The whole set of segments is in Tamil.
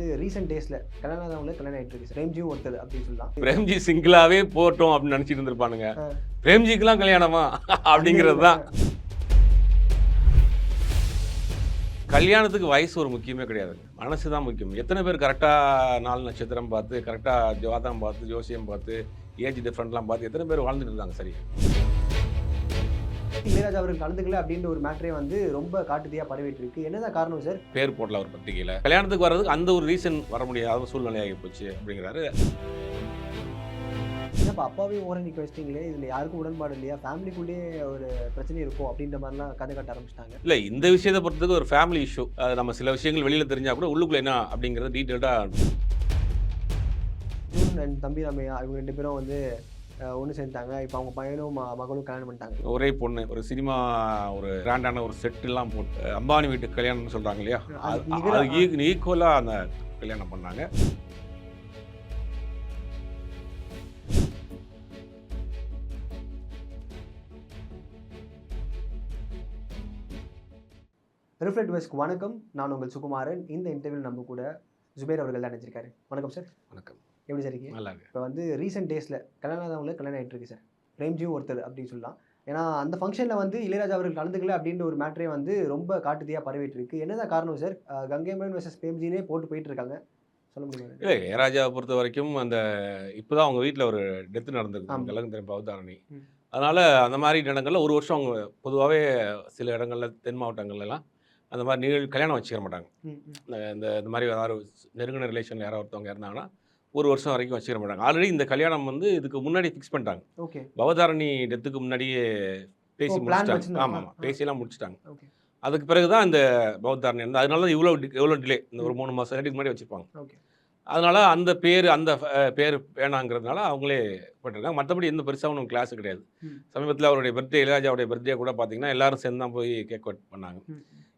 வந்து ரீசெண்ட் டேஸ்ல கல்யாணம் ஆனவங்களுக்கு கல்யாணம் ஆயிட்டு இருக்கு பிரேம்ஜியும் ஒருத்தர் அப்படின்னு சொல்லலாம். பிரேம்ஜி சிங்கிளாவே போட்டோம் அப்படின்னு நினைச்சிட்டு இருந்திருப்பானுங்க. பிரேம்ஜிக்கெல்லாம் கல்யாணமா? அப்படிங்கிறது தான். கல்யாணத்துக்கு வயசு ஒரு முக்கியமே கிடையாது. மனசு தான் முக்கியம். எத்தனை பேர் கரெக்டாக நாலு நட்சத்திரம் பார்த்து கரெக்டாக ஜோதம் பார்த்து ஜோசியம் பார்த்து ஏஜ் டிஃப்ரெண்ட்லாம் பார்த்து எத்தனை பேர் வாழ்ந்துட்டு இருக்காங்க சரி இளையராஜா அவர்கள் கலந்துக்கல அப்படின்ற ஒரு மேட்டரே வந்து ரொம்ப காட்டுதியா பரவிட்டு இருக்கு என்னதான் காரணம் சார் பேர் போடல ஒரு பத்திரிகையில் கல்யாணத்துக்கு வர்றதுக்கு அந்த ஒரு ரீசன் வர முடியாத சூழ்நிலையாகி போச்சு அப்படிங்கிறாரு. என்னப்பா அப்பாவையும் ஓர நிக்க வச்சிட்டீங்களே? இதுல யாருக்கும் உடன்பாடு இல்லையா? ஃபேமிலிக்குள்ளேயே ஒரு பிரச்சனை இருக்கும் அப்படின்ற மாதிரிலாம் கதை கட்ட ஆரம்பிச்சிட்டாங்க. இல்லை இந்த விஷயத்தை பொறுத்ததுக்கு ஒரு ஃபேமிலி இஷ்யூ நம்ம சில விஷயங்கள் வெளியில் தெரிஞ்சால் கூட உள்ளுக்குள்ள என்ன அப்படிங்கிறது டீட்டெயில்டாக ஜூன் அண்ட் தம்பி ரமையா இவங்க ரெண்டு பேரும் வந்து ஒன்று சேர்ந்தாங்க இப்போ அவங்க பையனும் ம- மகளும் கல்யாணம் பண்ணிட்டாங்க. ஒரே பொண்ணு ஒரு சினிமா ஒரு கிராண்டான ஒரு செட் எல்லாம் போட்டு அம்பானி வீட்டு கல்யாணம்னு சொல்றாங்க இல்லையா? அது- நிகரா- அது ஈக்குவலா அந்த கல்யாணம் பண்ணாங்க. ரிஃப்ளெக்ட் வெஸ்க்கு வணக்கம். நான் உங்கள் சுகுமாரன். இந்த இன்டர்வியூ நம்ம கூட ஜுபேர் அவர்கள் தான் நினைச்சிருக்காரு வணக்கம் சார் வணக்கம். எப்படி சார் இருக்கீங்க? நல்லா இப்போ வந்து ரீசெண்ட் டேஸில் கல்யாணம் ஆனவங்களுக்கு கல்யாணம் ஆயிட்டு இருக்கு சார். பிரேம்ஜியும் ஒருத்தர் அப்படின்னு சொல்லலாம். ஏன்னா அந்த ஃபங்க்ஷனில் வந்து இளையராஜா அவர்கள் கலந்துக்கல அப்படின்ற ஒரு மேட்டரே வந்து ரொம்ப காட்டுதியாக பரவிட்டு இருக்கு. என்னதான் காரணம் சார்? அஹ் கங்கை மரன் வர்சஸ் பிரேம்ஜினே போட்டு போயிட்டு இருக்காங்க. சொல்ல முடியுமா இல்லை இளையராஜாவை பொறுத்த வரைக்கும் அந்த இப்போதான் அவங்க வீட்டில் ஒரு டெத்து நடந்திருக்கு ஆமா. கலங்க தெரியும் பவதாரணி. அதனால அந்த மாதிரி இடங்கள்ல ஒரு வருஷம் அவங்க பொதுவாகவே சில இடங்கள்ல தென் மாவட்டங்கள்ல எல்லாம் அந்த மாதிரி நிகழ் கல்யாணம் வச்சுக்க மாட்டாங்க. இந்த இந்த மாதிரி யாராவது நெருங்கின ரிலேஷனில் யாராவது ஒருத்தவங்க இருந்தாங்கன்னா ஒரு வருஷம் வரைக்கும் வச்சுக்க மாட்டாங்க. ஆல்ரெடி இந்த கல்யாணம் வந்து இதுக்கு முன்னாடி ஃபிக்ஸ் பண்ணிட்டாங்க. ஓகே பவதாரணி டெத்துக்கு முன்னாடியே பேசி முடிச்சிட்டாங்க. ஆமாம் ஆமாம். பேசியெல்லாம் முடிச்சிட்டாங்க. அதுக்கு பிறகு தான் இந்த பவதாரணி வந்து அதனால தான் இவ்வளோ இவ்வளோ டிலே இந்த ஒரு மூணு மாதம் ரெண்டுக்கு முன்னாடி வச்சுருப்பாங்க. ஓகே அதனால அந்த பேர் அந்த பேர் வேணாங்கிறதுனால அவங்களே பண்ணிருக்காங்க மற்றபடி எந்த பெருசாக ஒன்றும் கிளாஸ் கிடையாது. சமீபத்தில் அவருடைய பர்த்டே இளையராஜாவுடைய பர்த்டே கூட பார்த்தீங்கன்னா எல்லாரும் சேர்ந்து தான் போய் கேக் கட் பண்ணாங்க.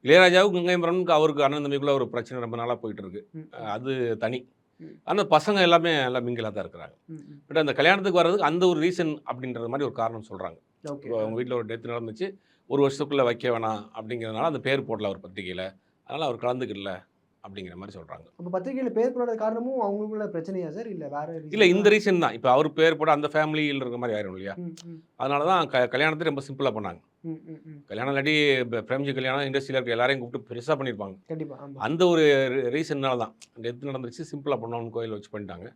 இளையராஜாவுக்கு கங்கைமரனுக்கு அவருக்கு அண்ணன் தம்பிக்குள்ள ஒரு பிரச்சனை ரொம்ப நாளாக போயிட்டு இருக்கு. அது தனி. ஆனால் பசங்க எல்லாமே எல்லாம் மிங்கிலாக தான் இருக்கிறாங்க. பட் அந்த கல்யாணத்துக்கு வர்றதுக்கு அந்த ஒரு ரீசன் அப்படின்றது மாதிரி ஒரு காரணம் சொல்கிறாங்க அவங்க வீட்டில் ஒரு டெத் நடந்துச்சு. ஒரு வருஷத்துக்குள்ளே வைக்க வேணாம் அப்படிங்கிறதுனால அந்த பேர் போடல அவர் பத்திரிகையில். அதனால் அவர் கலந்துக்கல அப்படிங்கிற மாதிரி சொல்கிறாங்க அப்போ பத்திரிகையில் பேர் போடாத காரணமும் அவங்களுக்குள்ள பிரச்சனையா சார்? இல்லை வேற இல்லை? இந்த ரீசன் தான். இப்போ அவர் பேர் போட அந்த ஃபேமிலியில் இருக்கிற மாதிரி ஆயிரும் இல்லையா? அதனால தான் க கல்யாணத்தை ரொம்ப சிம்பிளாக பண்ணாங்க. கல்யாணம் இல்லாட்டி இப்போ பிரேம்ஜி கல்யாணம் இண்டஸ்ட்ரியில் இருக்க எல்லாரையும் கூப்பிட்டு பெருசாக பண்ணியிருப்பாங்க கண்டிப்பா ஆமா. அந்த ஒரு ரீசன்னால தான். டெத் நடந்துச்சு சிம்பிளாக பண்ணோம்னு கோயில் வச்சு பண்ணிட்டாங்க.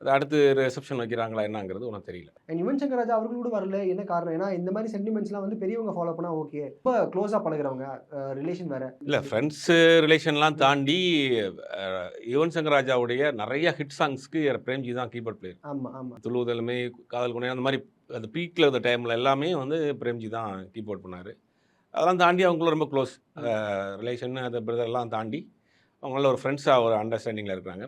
அது அடுத்து ரிசப்ஷன் வைக்கிறாங்களா என்னங்கிறது ஒன்றும் தெரியல. யுவன் சங்கர் ராஜா அவர்கள் கூட வரல என்ன காரணம்? ஏன்னா இந்த மாதிரி சென்டிமெண்ட்ஸ்லாம் வந்து பெரியவங்க ஃபாலோ பண்ணா ஓகே ரொம்ப க்ளோஸாக பழகுறவங்க ரிலேஷன் வேற. இல்லை ஃப்ரெண்ட்ஸு ரிலேஷன்லாம் தாண்டி யுவன் சங்கர் ராஜாவுடைய நிறைய ஹிட் சாங்ஸ்க்கு பிரேம்ஜி தான் கீபோர்ட் பிளேயர் ஆமா ஆமா. துளுவுதலுமே காதல் குணை அந்த மாதிரி அந்த பீக்கில் இருந்த டைமில் எல்லாமே வந்து பிரேம்ஜி தான் கீபோர்ட் பண்ணார். அதெல்லாம் தாண்டி அவங்களும் ரொம்ப க்ளோஸ் ரிலேஷன் அந்த பிரதர்லாம் தாண்டி அவங்கள ஒரு ஃப்ரெண்ட்ஸாக ஒரு அண்டர்ஸ்டாண்டிங்கில் இருக்கிறாங்க.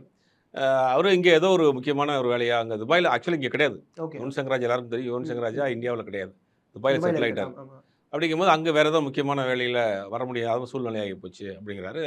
அவரும் இங்கே ஏதோ ஒரு முக்கியமான ஒரு வேலையாக அங்கே துபாயில் ஆக்சுவலி இங்கே கிடையாது. யுவன் சங்கர் ராஜா எல்லாருக்கும் தெரியும். யுவன் சங்கர் ராஜா இந்தியாவில் கிடையாது. துபாயில் செட்டில் ஆகிட்டார் அப்படிங்கும்போது அங்கே வேறு ஏதோ முக்கியமான வேலையில் வர முடியாத சூழ்நிலையாகி போச்சு அப்படிங்கிறாரு.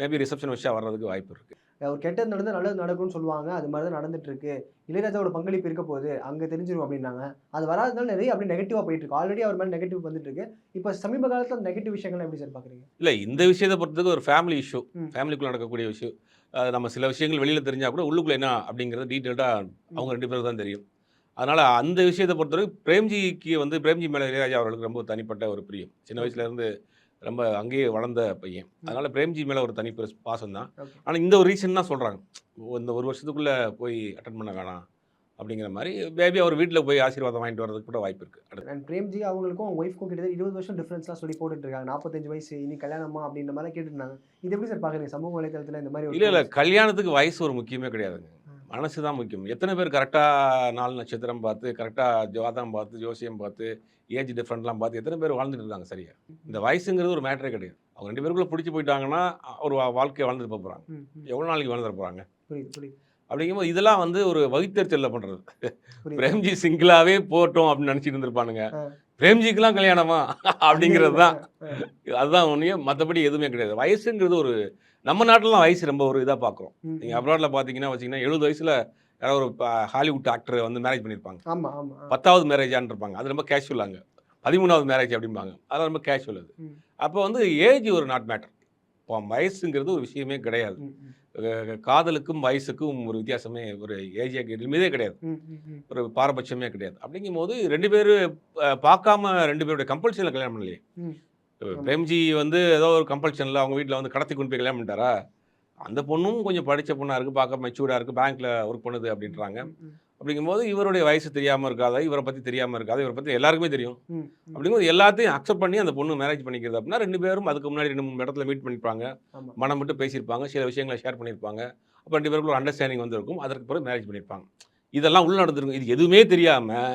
மேபி ரிசப்ஷன் வச்சா வர்றதுக்கு வாய்ப்பு இருக்குது ஒரு கெட்டது நடந்தா நல்லது நடக்கும்னு சொல்லுவாங்க. அது மாதிரி தான் நடந்துட்டு இருக்கு. இளையராஜாவோட பங்களிப்பு இருக்க போகுது. அங்க தெரிஞ்சிரும் அப்படின்னாங்க. அது வராதனால நிறைய அப்படி நெகட்டிவா போயிட்டு இருக்கு. ஆல்ரெடி அவர் மேல நெகட்டிவ் வந்துட்டு இருக்கு. இப்போ சமீப காலத்துல நெகட்டிவ் விஷயங்கள் எப்படி சார் பாக்குறீங்க? இல்லை இந்த விஷயத்தை பொறுத்ததுக்கு ஒரு ஃபேமிலி இஷ்யூ. ஃபேமிலிக்குள்ள நடக்கக்கூடிய விஷயம் அது நம்ம சில விஷயங்கள் வெளியில் தெரிஞ்சால் கூட உள்ளுக்குள்ள என்ன அப்படிங்கிறது டீட்டெயில்டாக அவங்க ரெண்டு பேரும் தான் தெரியும். அதனால் அந்த விஷயத்தை பொறுத்தவரைக்கும் பிரேம்ஜிக்கு வந்து பிரேம்ஜி மேலே இளையராஜா அவர்களுக்கு ரொம்ப தனிப்பட்ட ஒரு பிரியம். சின்ன வயசுல இருந்து ரொம்ப அங்கேயே வளர்ந்த பையன். அதனால் பிரேம்ஜி மேலே ஒரு தனி பாசம் தான். ஆனால் இந்த ஒரு ரீசன் தான் சொல்கிறாங்க இந்த ஒரு வருஷத்துக்குள்ளே போய் அட்டன் பண்ண வேணாம் அப்படிங்கிற மாதிரி பேபி அவர் வீட்டில் போய் ஆசீர்வாதம் வாங்கிட்டு வரதுக்கு கூட வாய்ப்பு இருக்குது அண்ட் பிரேம்ஜி அவங்களுக்கும் அவங்க ஒய்ஃப்க்கும் கிட்டத்தட்ட இருபது வருஷம் டிஃபரன்ஸ்லாம் சொல்லி போட்டுட்டு இருக்காங்க நாற்பத்தஞ்சு வயசு இனி கல்யாணமா அப்படின்ற மாதிரி கேட்டுட்டு இருந்தாங்க இது எப்படி சார் பாக்குறீங்க? சமூக வலைதளத்துல இந்த மாதிரி இல்லை இல்லை. கல்யாணத்துக்கு வயசு ஒரு முக்கியமே கிடையாதுங்க. மனசு தான் முக்கியம். எத்தனை பேர் கரெக்டாக நாலு நட்சத்திரம் பார்த்து கரெக்டாக ஜோதம் பார்த்து ஜோசியம் பார்த்து ஏஜ் டிஃப்ரெண்ட்லாம் பார்த்து எத்தனை பேர் வாழ்ந்துட்டு இருக்காங்க சரியா? இந்த வயசுங்கிறது ஒரு மேட்டரே கிடையாது. அவங்க ரெண்டு பேருக்குள்ள பிடிச்சி போயிட்டாங்கன்னா ஒரு வாழ்க்கையை வாழ்ந்துட்டு போக போகிறாங்க. எவ்வளோ நாளைக்கு வாழ்ந்துட போகிறாங்க அப்படிங்கும்போது இதெல்லாம் வந்து ஒரு வகுத்தறிச்சலில் பண்ணுறது பிரேம்ஜி சிங்கிளாவே போட்டோம் அப்படின்னு நினச்சிட்டு இருந்திருப்பானுங்க. ஆ. பிரேம்ஜிக்கெல்லாம் கல்யாணமா? அப்படிங்கிறது தான் அதுதான் ஒன்றையும் மற்றபடி எதுவுமே கிடையாது. வயசுங்கிறது ஒரு நம்ம நாட்டிலலாம் வயசு ரொம்ப ஒரு இதாக பார்க்குறோம் நீங்கள் அப்ராடில் பார்த்தீங்கன்னா வச்சிங்கன்னா எழுபது வயசில் யாராவது ஒரு ஹாலிவுட் ஆக்டர் வந்து மேரேஜ் பண்ணியிருப்பாங்க. பத்தாவது மேரேஜான் இருப்பாங்க. அது ரொம்ப கேஷுவல் அங்கே பதிமூணாவது மேரேஜ் அப்படிம்பாங்க. அது ரொம்ப கேஷுவல் அது. அப்போ வந்து ஏஜ் ஒரு நாட் மேட்டர் அப்போ வயசுங்கிறது ஒரு விஷயமே கிடையாது. காதலுக்கும் வயசுக்கும் ஒரு வித்தியாசமே ஒரு ஏஜ் எதுவுமே கிடையாது. ஒரு பாரபட்சமே கிடையாது அப்படிங்கும் போது ரெண்டு பேரும் பார்க்காம ரெண்டு பேருடைய கம்பல்ஷனில் கல்யாணம் பண்ணலையே. பிரேம்ஜி வந்து ஏதோ ஒரு கம்பல்ஷனில் அவங்க வீட்டில் வந்து கடத்தி கொண்டு போய் கல்யாணம் பண்ணிட்டாரா அந்த பொண்ணும் கொஞ்சம் படித்த பொண்ணாக இருக்குது பார்க்க மெச்சூர்டாக இருக்குது பேங்க்கில் ஒர்க் பண்ணுது அப்படின்றாங்க. அப்படிங்கும்போது இவருடைய வயசு தெரியாமல் இருக்காதா இவரை பற்றி தெரியாமல் இருக்காது இவரை பற்றி எல்லாருக்குமே தெரியும். அப்படிங்கும்போது எல்லாத்தையும் அக்செப்ட் பண்ணி அந்த பொண்ணு மேரேஜ் பண்ணிக்கிறது அப்படின்னா ரெண்டு பேரும் அதுக்கு முன்னாடி ரெண்டு மூணு இடத்துல மீட் பண்ணியிருப்பாங்க. மனம் விட்டு பேசியிருப்பாங்க சில விஷயங்களை ஷேர் பண்ணியிருப்பாங்க. அப்போ ரெண்டு பேருக்குள்ள அண்டர்ஸ்டாண்டிங் வந்திருக்கும். அதற்கு பிறகு மேரேஜ் பண்ணியிருப்பாங்க. இதெல்லாம் உள்ள நடந்திருக்கும். இது எதுவுமே தெரியாமல்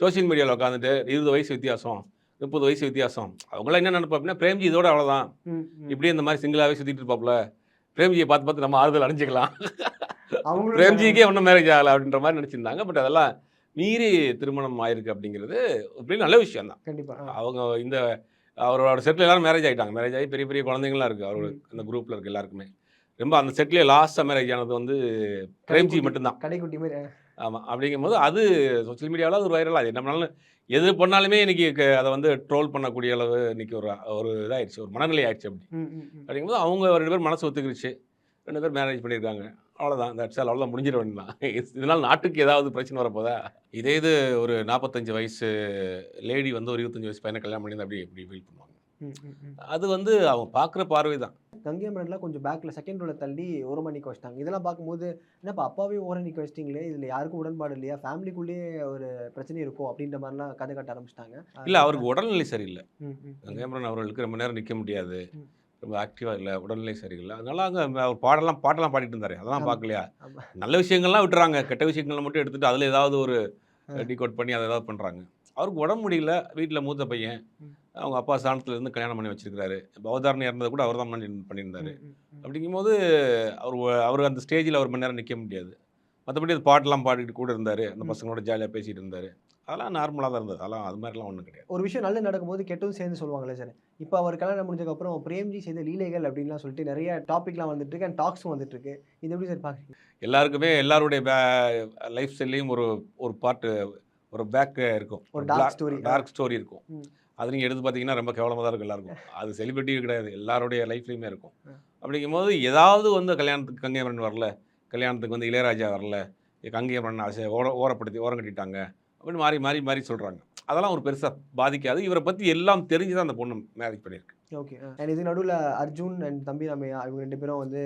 சோஷியல் மீடியாவில் உட்காந்துட்டு இருபது வயசு வித்தியாசம் முப்பது வயசு வித்தியாசம். அவங்களாம் என்ன நினைப்பா அப்படின்னா பிரேம்ஜி இதோட அவ்வளோதான். இப்படியே இந்த மாதிரி சிங்கிளாகவே சுற்றிட்டு இருப்பாப்புல பிரேம்ஜியை பார்த்து பார்த்து நம்ம ஆறுதல் அடைஞ்சிக்கலாம். பிரேம்ஜிக்கே ஒன்றும் மேரேஜ் ஆகலை அப்படின்ற மாதிரி நினச்சிருந்தாங்க. பட் அதெல்லாம் மீறி திருமணம் ஆயிருக்கு அப்படிங்கிறது ஒரு நல்ல விஷயம் தான் கண்டிப்பா. ஆ. அவங்க இந்த அவரோட செட்டில் எல்லாரும் மேரேஜ் ஆகிட்டாங்க மேரேஜ் ஆகி பெரிய பெரிய குழந்தைங்களாம் இருக்குது அவரோட. அந்த குரூப்பில் இருக்க எல்லாருக்குமே. ரொம்ப அந்த செட்லேயே லாஸ்ட்டாக மேரேஜ் ஆனது வந்து பிரேம்ஜி மட்டும்தான். கடைக்குட்டி மாதிரி. ஆமாம் அப்படிங்கும்போது அது சோஷியல் மீடியாவில் அது ஒரு வைரல் அது என்ன பண்ணாலும் எது பண்ணாலுமே இன்னைக்கு அதை வந்து ட்ரோல் பண்ணக்கூடிய அளவு இன்னைக்கு ஒரு ஒரு இதாகிடுச்சு ஒரு மனநிலை ஆயிடுச்சு அப்படி. அப்படிங்கும்போது அவங்க ரெண்டு பேரும் மனசு ஒத்துக்கிடுச்சு ரெண்டு பேர் மேரேஜ் பண்ணியிருக்காங்க. அவ்வளோதான் தட்ஸ் ஆல் அவ்வளோதான் முடிஞ்சிட வேண்டியதான் இதனால் நாட்டுக்கு ஏதாவது பிரச்சனை வரப்போதா? இதே இது ஒரு நாற்பத்தஞ்சு வயசு லேடி வந்து ஒரு இருபத்தஞ்சு வயசு பையனை கல்யாணம் பண்ணி அப்படி இப்படி ஃபீல் பண்ணுவாங்க. அது வந்து அவங்க பார்க்குற பார்வை தான் கங்கை மரன்லாம் கொஞ்சம் பேக்கில் செகண்ட் ரோல தள்ளி ஓரமாக நிற்க வச்சிட்டாங்க. இதெல்லாம் பார்க்கும்போது என்னப்பா அப்பாவே ஓரம் நிற்க வச்சிட்டிங்களே? இதில் யாருக்கும் உடன்பாடு இல்லையா? ஃபேமிலிக்குள்ளேயே ஒரு பிரச்சனை இருக்கும் அப்படின்ற மாதிரிலாம் கதை கட்ட ஆரம்பிச்சிட்டாங்க. இல்லை அவருக்கு உடல்நிலை சரியில்லை. ம், ம், ம். கங்கைமரன் அவர்களுக்கு ரொம்ப நேரம் நிற்க முடியாது. ரொம்ப ஆக்டிவாக இல்லை உடல்நிலை சரியில்லை அதனால அங்கே அவர் பாடலாம் பாட்டெல்லாம் பாடிட்டு இருந்தாரு அதெல்லாம். பார்க்கலையா. நல்ல விஷயங்கள்லாம் விட்டுறாங்க கெட்ட விஷயங்களை மட்டும் எடுத்துட்டு அதில் ஏதாவது ஒரு. டிகோட் பண்ணி அதை ஏதாவது பண்ணுறாங்க அவருக்கு உடம்பு முடியல வீட்டில் மூத்த பையன். அவங்க அப்பா ஸ்தானத்துல இருந்து கல்யாணம் பண்ணி வச்சிருக்காரு பவதாரணி இறந்தது கூட அவர் தான் பண்ணியிருந்தாரு. அப்படிங்கும்போது அவர் அவர் அந்த ஸ்டேஜில் அவர் மணி நேரம் நிற்க முடியாது மற்றபடி அது பாட்டெல்லாம் பாடிட்டு கூட இருந்தார் அந்த. பசங்களோட ஜாலியாக பேசிட்டு இருந்தார் அதெல்லாம் நார்மலாக தான் இருந்தது. அதெல்லாம் அது மாதிரிலாம் ஒன்றும் கிடையாது. ஒரு விஷயம் நல்லது நடக்கும்போது கெட்டதும் சேர்ந்து சொல்லுவாங்களே சார். இப்போ அவர் கல்யாணம் முடிஞ்சதுக்கப்புறம் பிரேம்ஜி செய்த லீலைகள் அப்படின்லாம் சொல்லிட்டு நிறைய டாபிக்லாம் வந்துட்டு இருக்கு. அண்ட் டாக்ஸும் வந்துட்டு இருக்கு. இது எப்படி சார் பார்க்குறீங்க எல்லாருக்குமே எல்லாருடைய லைஃப் ஸ்டைல்லையும் ஒரு ஒரு பார்ட்டு ஒரு பேக் இருக்கும். ஒரு dark story. டார்க் ஸ்டோரி இருக்கும். அது நீங்கள் எடுத்து பார்த்தீங்கன்னா ரொம்ப கேவலமாக தான் இருக்கும் எல்லாருக்கும். அது செலிபிரிட்டி கிடையாது. எல்லாருடைய லைஃப்லையுமே இருக்கும். அப்படிங்கும்போது ஏதாவது வந்து கல்யாணத்துக்கு கங்கையமரன் வரல. கல்யாணத்துக்கு வந்து இளையராஜா வரல. கங்கையமரன் ஆசை ஓர ஓரப்படுத்தி ஓரம் கட்டிட்டாங்க. அப்படின்னு மாறி மாறி மாறி சொல்கிறாங்க அதெல்லாம் ஒரு பெருசாக பாதிக்காது. இவரை பற்றி எல்லாம் தெரிஞ்சு தான் அந்த பொண்ணு மேரேஜ் பண்ணியிருக்கு. ஓகே. அண்ட் இது நடுவில் அர்ஜுன் அண்ட் தம்பி ராமையா இவங்க ரெண்டு பேரும் வந்து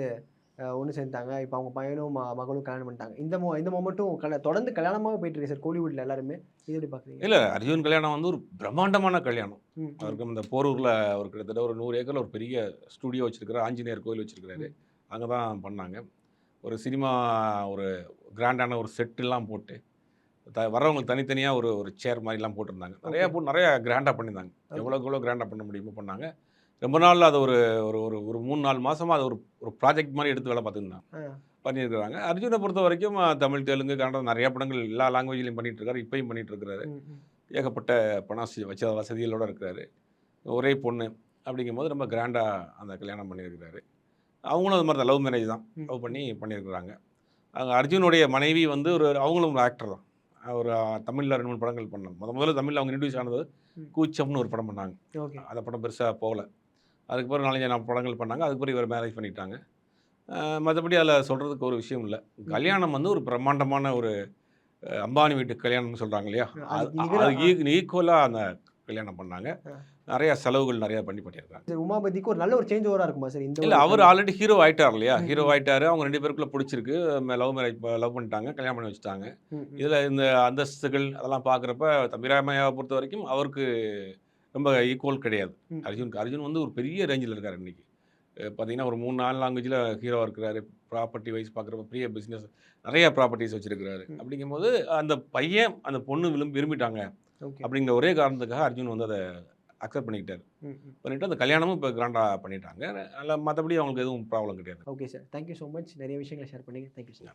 ஒன்று சேர்ந்தாங்க இப்போ அவங்க பையனும் மகளும் கல்யாணம் பண்ணிட்டாங்க. இந்த மோ இந்த மொமெண்ட்டும் கல்யா தொடர்ந்து கல்யாணமாக போயிட்டு இருக்கு சார் கோலிவுட்ல எல்லாருமே. இது எப்படி பார்க்குறீங்க இல்லை அர்ஜுன் கல்யாணம் வந்து ஒரு பிரம்மாண்டமான கல்யாணம். அவருக்கு இந்த போரூரில் அவர் கிட்டத்தட்ட ஒரு நூறு ஏக்கரில் ஒரு பெரிய ஸ்டுடியோ வச்சிருக்காரு ஆஞ்சநேயர் கோயில் வச்சிருக்காரு அங்கே தான் பண்ணாங்க. ஒரு சினிமா ஒரு கிராண்டான ஒரு செட்டுலாம் போட்டு த வரவங்களுக்கு தனித்தனியாக ஒரு ஒரு சேர் மாதிரிலாம் போட்டிருந்தாங்க. நிறையா போட்டு நிறையா கிராண்டாக பண்ணியிருந்தாங்க. எவ்வளோக்கு எவ்வளோ கிராண்டாக பண்ண முடியுமோ பண்ணாங்க. ரொம்ப நாள் அது ஒரு ஒரு ஒரு ஒரு மூணு நாலு மாதமாக அது ஒரு ஒரு ப்ராஜெக்ட் மாதிரி எடுத்து வேலை பார்த்துருந்தாங்க. பண்ணியிருக்கிறாங்க. அர்ஜுனை பொறுத்த வரைக்கும் தமிழ் தெலுங்கு கன்னடம் நிறைய படங்கள் எல்லா லாங்குவேஜ்லையும் பண்ணிட்டு இருக்காரு இப்பயும் பண்ணிட்டு ம். ஏகப்பட்ட பணம் வச்ச வசதிகளோடு இருக்கிறாரு. ஒரே பொண்ணு அப்படிங்கும்போது ரொம்ப கிராண்டாக அந்த கல்யாணம் பண்ணியிருக்கிறாரு. அவங்களும் அது மாதிரி தான். லவ் மேரேஜ் தான். லவ் பண்ணி பண்ணியிருக்கிறாங்க. அங்கே அர்ஜுனுடைய மனைவி வந்து ஒரு அவங்களும் ஒரு ஆக்டர் தான். ஒரு தமிழில் ரெண்டு மூணு படங்கள் பண்ணாங்க முத முதல்ல தமிழில் அவங்க இன்ட்ரடியூஸ் ஆனது. கூச்சம்னு ஒரு படம் பண்ணாங்க. அந்த படம் பெருசாக போகல. அதுக்கு பிறகு நாலஞ்சு நாலு படங்கள் பண்ணாங்க. அதுக்கு பிறகு இவர் மேரேஜ் பண்ணிட்டாங்க. மற்றபடி அதில் சொல்கிறதுக்கு ஒரு விஷயம் இல்லை. கல்யாணம் வந்து ஒரு பிரம்மாண்டமான ஒரு அம்பானி வீட்டு கல்யாணம்னு சொல்கிறாங்க இல்லையா? அது- ஈக்குவலாக அந்த கல்யாணம் பண்ணாங்க. நிறைய செலவுகள் நிறைய பண்ணி பண்ணியிருக்காங்க. சார் உமாபதிக்கு ஒரு நல்ல ஒரு சேஞ்ச் ஓவரா இருக்குமா சார்? இந்த இல்லை அவர் ஆல்ரெடி ஹீரோ ஆயிட்டார் இல்லையா? ஹீரோ ம். ஆயிட்டாரு. அவங்க ரெண்டு பேருக்குள்ள பிடிச்சிருக்கு. லவ் மேரேஜ் லவ் பண்ணிட்டாங்க. கல்யாணம் பண்ணி வச்சுட்டாங்க. இதில் இந்த அந்தஸ்துகள் அதெல்லாம் பார்க்குறப்ப தம்பிராமையாவை பொறுத்த வரைக்கும் அவருக்கு ரொம்ப ஈக்குவல் கிடையாது. அர்ஜுனுக்கு அர்ஜுன் வந்து ஒரு பெரிய ரேஞ்சில் இருக்கார் இன்னைக்கு. அஹ் பார்த்தீங்கன்னா ஒரு மூணு நாலு லாங்குவேஜில் ஹீரோவாக இருக்கிறாரு. ப்ராப்பர்ட்டி வைஸ் பார்க்குறப்ப பெரிய பிஸ்னஸ் நிறைய ப்ராப்பர்ட்டிஸ் வச்சிருக்கிறாரு. அப்படிங்கும்போது அந்த பையன் அந்த பொண்ணு விரும்பி விரும்பிட்டாங்க. அப்படிங்கிற ஒரே காரணத்துக்காக அர்ஜுன் வந்து அதை அக்செப்ட் பண்ணிக்கிட்டாரு. பண்ணிட்டு அந்த கல்யாணமும் இப்போ கிராண்டாக பண்ணிட்டாங்க. அதில் மற்றபடி அவங்களுக்கு எதுவும் ப்ராப்ளம் கிடையாது. Okay sir thank you so much நிறைய விஷயங்களை ஷேர் பண்ணீங்க. Thank you sir